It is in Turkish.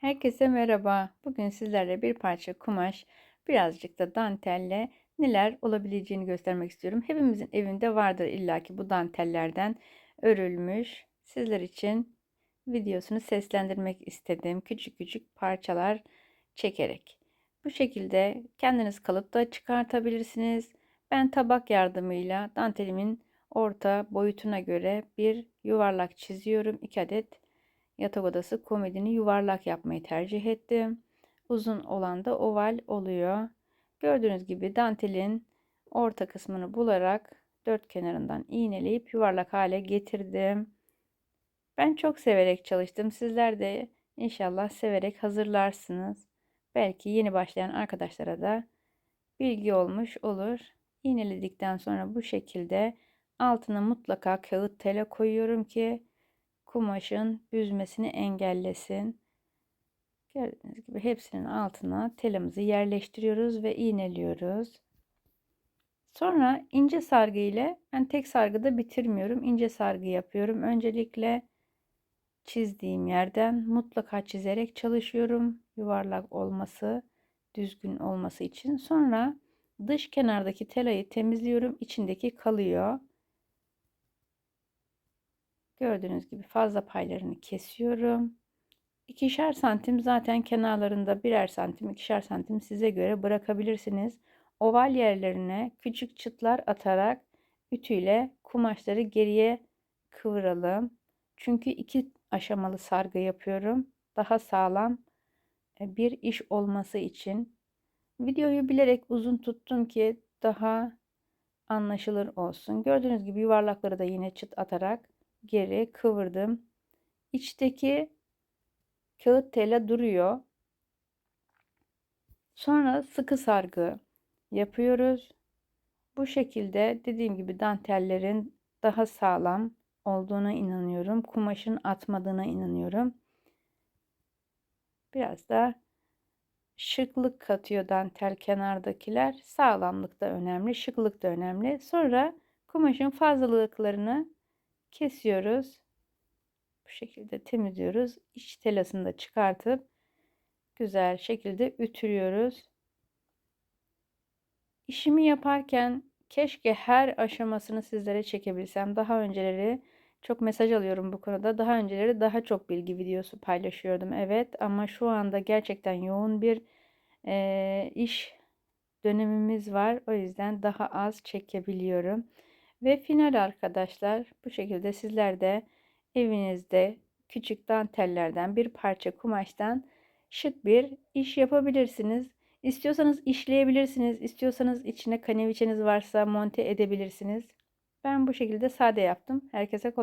Herkese merhaba. Bugün sizlerle bir parça kumaş, birazcık da dantelle neler olabileceğini göstermek istiyorum. Hepimizin evinde vardır illaki bu dantellerden örülmüş. Sizler için videosunu seslendirmek istedim. Küçük küçük parçalar çekerek. Bu şekilde kendiniz kalıp da çıkartabilirsiniz. Ben tabak yardımıyla dantelimin orta boyutuna göre bir yuvarlak çiziyorum. 2 adet yatak odası komodini yuvarlak yapmayı tercih ettim. Uzun olan da oval oluyor. Gördüğünüz gibi dantelin orta kısmını bularak dört kenarından iğneleyip yuvarlak hale getirdim. Ben çok severek çalıştım. Sizler de inşallah severek hazırlarsınız. Belki yeni başlayan arkadaşlara da bilgi olmuş olur. İğneledikten sonra bu şekilde altına mutlaka kağıt tele koyuyorum ki kumaşın büzmesini engellesin. Gördüğünüz gibi hepsinin altına telimizi yerleştiriyoruz ve iğneliyoruz. Sonra ince sargı ile ben tek sargıda bitirmiyorum. ince sargı yapıyorum. Öncelikle çizdiğim yerden mutlaka çizerek çalışıyorum. Yuvarlak olması, düzgün olması için. Sonra dış kenardaki telayı temizliyorum. İçindeki kalıyor. Gördüğünüz gibi fazla paylarını kesiyorum. İkişer santim zaten kenarlarında birer santim, ikişer santim size göre bırakabilirsiniz. Oval yerlerine küçük çıtlar atarak ütüyle kumaşları geriye kıvıralım. Çünkü iki aşamalı sargı yapıyorum. Daha sağlam e, bir iş olması için. Videoyu bilerek uzun tuttum ki daha anlaşılır olsun. Gördüğünüz gibi yuvarlakları da yine çıt atarak geri kıvırdım. İçteki kağıt tela duruyor. Sonra sıkı sargı yapıyoruz. Bu şekilde dediğim gibi dantellerin daha sağlam olduğuna inanıyorum. Kumaşın atmadığına inanıyorum. Biraz da şıklık katıyor dantel kenardakiler. Sağlamlık da önemli, şıklık da önemli. Sonra kumaşın fazlalıklarını kesiyoruz. Bu şekilde temizliyoruz. İç telasını da çıkartıp güzel şekilde ütülüyoruz. İşimi yaparken keşke her aşamasını sizlere çekebilsem. Daha önceleri çok mesaj alıyorum bu konuda. Daha önceleri daha çok bilgi videosu paylaşıyordum. Evet ama şu anda gerçekten yoğun bir e, iş dönemimiz var. O yüzden daha az çekebiliyorum. Ve final arkadaşlar bu şekilde sizler de evinizde küçük dantellerden bir parça kumaştan şık bir iş yapabilirsiniz. İstiyorsanız işleyebilirsiniz. İstiyorsanız içine kaneviçeniz varsa monte edebilirsiniz. Ben bu şekilde sade yaptım. Herkese kolay